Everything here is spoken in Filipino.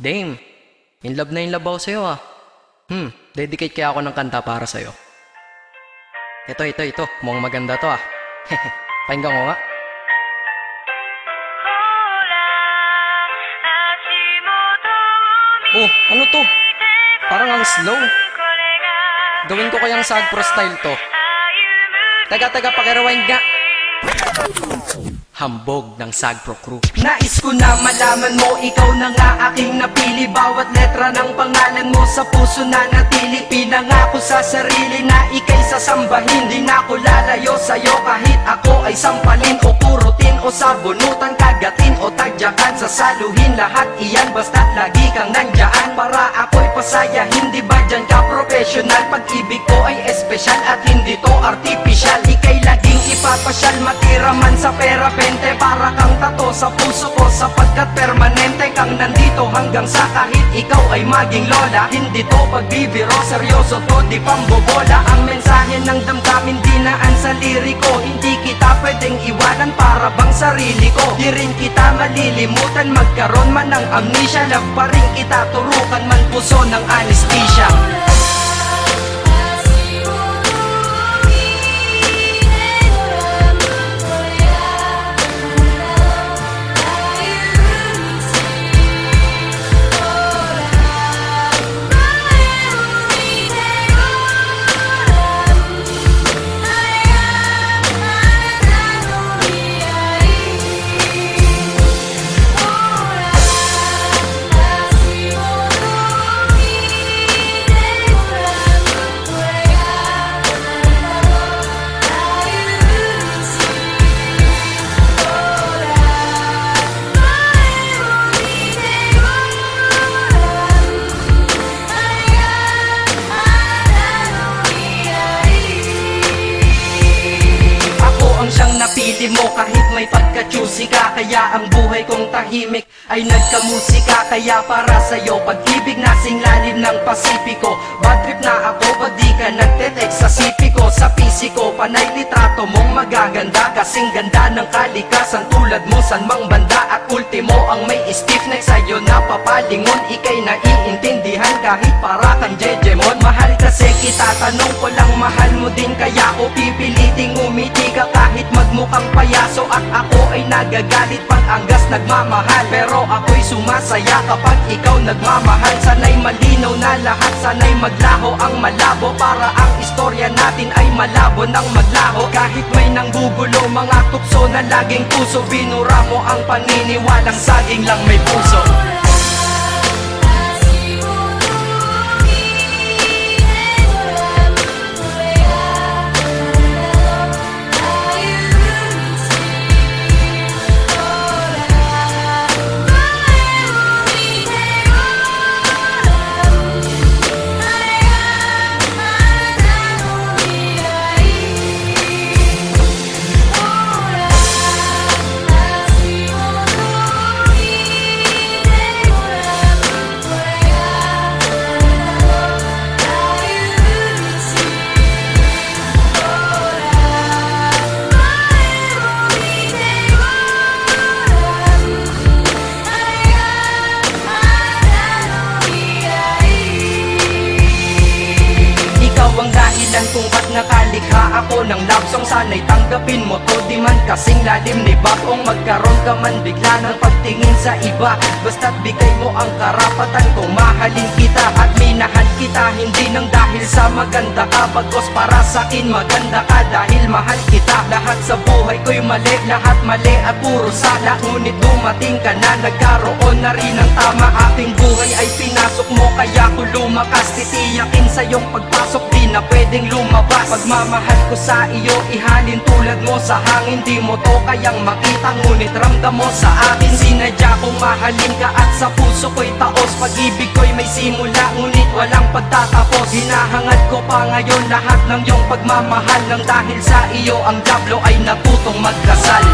Dame, in love na in love ako sa'yo ah. Hmm, dedicate kaya ako ng kanta para sa'yo. Ito, ito, ito. Mukhang maganda to ah. Pakinggan ko nga. Oh, ano to? Parang ang slow. Gawin ko kayang sad pro style to. Taga, taga, pakirewind nga. Hambog ng Sagpro Crew. Nais ko na malaman mo, ikaw na nga aking napili. Bawat letra ng pangalan mo sa puso na natili. Pinangako sa sarili na ikay sasambahin Di na ako lalayo sa'yo kahit ako ay sampalin. O kurutin o sabunutan, kagatin o tagyakan. Sasaluhin lahat iyan basta't lagi kang nandyan. Para ako'y pasaya, hindi ba dyan ka professional? Pag-ibig ko ay espesyal at hindi to artificial. Ika'y laging ipapasyal, matira man sa pera Bente para kang tato sa puso ko Sapagkat permanente kang nandito hanggang sa kahit ikaw ay maging lola. Hindi to pagbibiro, seryoso to, di pambobola. Ang mensahe ng damdamin dinaan sa liriko. Hindi kita pwedeng iwanan para bang sarili ko. Di rin kita malilimutan, magkaroon man ng amnesia. Love rin kita, turukan man puso ng anesthesia may pagka-choosy ka. Kaya ang buhay kong tahimik ay nagkamusika. Kaya para sa'yo pag-ibig nasing lalim ng Pasipiko. Bad trip na ako pag di ka nagtetext sa sipiko. Sa pisiko panay litrato mong magaganda. Kasing ganda ng kalikasan tulad mo san mang banda. At ultimo ang may stiff neck sa'yo napapalingon. Ika'y naiintindihan kahit para kang Jejemon. Mahal kasi kita tanong ko lang mahal mo din. Kaya ko pipiliting umiti nagagalit pag anggas nagmamahal. Pero ako'y sumasaya kapag ikaw nagmamahal. Sana'y malinaw na lahat, sana'y maglaho ang malabo. Para ang istorya natin ay malabo ng maglaho. Kahit may nanggugulo mga tukso na laging puso Binura mo ang paniniwalang saging lang may puso kung ba't nakalikha ako ng love song Sana'y tanggapin mo to. Di man kasing lalim ni Bakong magkaroon ka man bigla ng pagtingin sa iba. Basta't bigay mo ang karapatan kung mahalin kita At minahal kita. Hindi nang dahil sa maganda ka Bagos para sa akin maganda ka dahil mahal kita. Lahat sa buhay ko'y mali, lahat mali at puro sala. Ngunit dumating ka na nagkaroon na rin ng tama. Aking buhay ay pinasok mo kaya ko lumakas. Titiyakin sa iyong pagpasok di na pwedeng lumabas. Pagmamahal ko sa iyo ihalin tulad mo sa hangin Di mo to kayang makita ngunit ramdam mo sa akin Sinadya kong mahalin ka at sa puso ko'y taos Pag-ibig ko'y may simula ngunit walang pagtatapos. Hinahangad ko pa ngayon lahat ng iyong pagmamahal Nang dahil sa iyo ang Diablo ay natutong magkasal